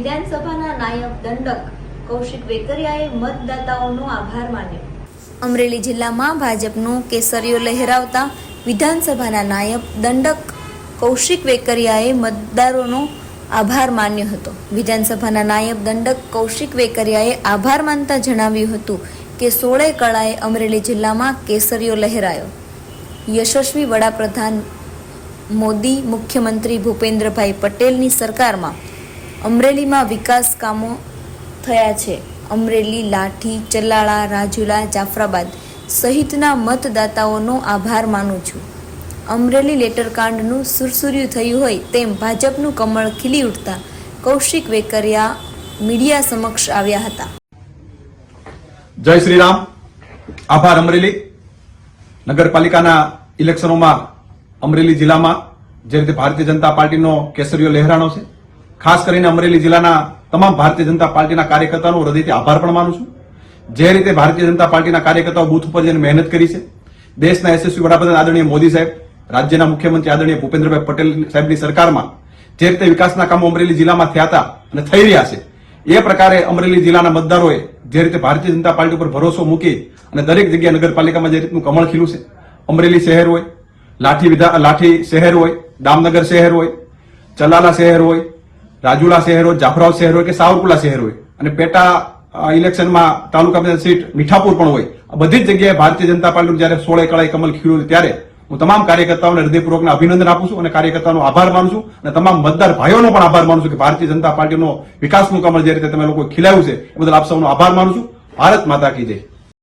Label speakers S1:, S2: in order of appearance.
S1: વિધાનસભાના નાયબ દંડક કૌશિક વેકરિયાએ મતદાતાઓનો આભાર માન્યો.
S2: અમરેલી જિલ્લામાં ભાજપનું કેસરીઓ લહેરાવતા વિધાનસભાના નાયબ દંડક કૌશિક વેકરિયાએ મતદારોનો આભાર માન્યો હતો. વિધાનસભાના નાયબ દંડક કૌશિક વેકરિયાએ આભાર માનતા જણાવ્યું હતું કે સોળે કળાએ અમરેલી જિલ્લામાં કેસરીઓ લહેરાયો. યશસ્વી વડાપ્રધાન મોદી, મુખ્યમંત્રી ભૂપેન્દ્રભાઈ પટેલની સરકારમાં અમરેલીમાં વિકાસ કામો થયા છે. અમરેલી, લાઠી, ચલાળા, રાજુલા, જાફરાબાદ સહિતના મતદાતાઓનો આભાર માનું છું. અમરેલી લેટરકાંડનું સુરસુર્યું થયું હોય તેમ ભાજપનું કમળ ખીલી ઉઠતા કૌશિક વેકરિયા મીડિયા સમક્ષ આવ્યા હતા.
S3: જય શ્રી રામ આભાર અમરેલી. નગરપાલિકાના ઇલેક્શનોમાં અમરેલી જિલ્લામાં જે રીતે ભારતીય જનતા પાર્ટીનો કેસરીઓ લહેરાણો છે ખાસ કરીને અમરેલી જિલ્લાના તમામ ભારતીય જનતા પાર્ટીના કાર્યકર્તાનો હૃદયથી આભાર પણ માનું છું. જે રીતે ભારતીય જનતા પાર્ટીના કાર્યકર્તાઓ બુથ ઉપર જઈને મહેનત કરી છે. દેશના યશસ્વી વડાપ્રધાન આદરણીય મોદી સાહેબ, રાજ્યના મુખ્યમંત્રી આદરણીય ભૂપેન્દ્રભાઈ પટેલ સાહેબની સરકારમાં જે રીતે વિકાસના કામો અમરેલી જિલ્લામાં થયા હતા અને થઈ રહ્યા છે, એ પ્રકારે અમરેલી જિલ્લાના મતદારોએ જે રીતે ભારતીય જનતા પાર્ટી ઉપર ભરોસો મૂકી અને દરેક જગ્યાએ નગરપાલિકામાં જે રીતનું કમળ ખીલું છે. અમરેલી શહેર હોય, લાઠી વિધા, લાઠી શહેર હોય, દામનગર શહેર હોય, ચલાલા શહેર હોય રાજુલા શહેર હોય, જાફરાવ શહેર હોય કે સાવરકુલા શહેર હોય. અને પેટા ઇલેક્શનમાં તાલુકા સીટ મીઠાપુર પણ હોય. આ બધી જ જગ્યાએ ભારતીય જનતા પાર્ટીનું જ્યારે સોળે કળાએ કમલ ખીલ્યું ત્યારે હું તમામ કાર્યકર્તાઓને હૃદયપૂર્વકના અભિનંદન આપું છું અને કાર્યકર્તાઓનો આભાર માનું છું અને તમામ મતદાર ભાઈઓનો પણ આભાર માનું છું કે ભારતીય જનતા પાર્ટીનો વિકાસનું કમળ જે રીતે તમે લોકો ખીલાયું છે, એ બદલ આપ સૌનો આભાર માનું છું. ભારત માતા કી જય.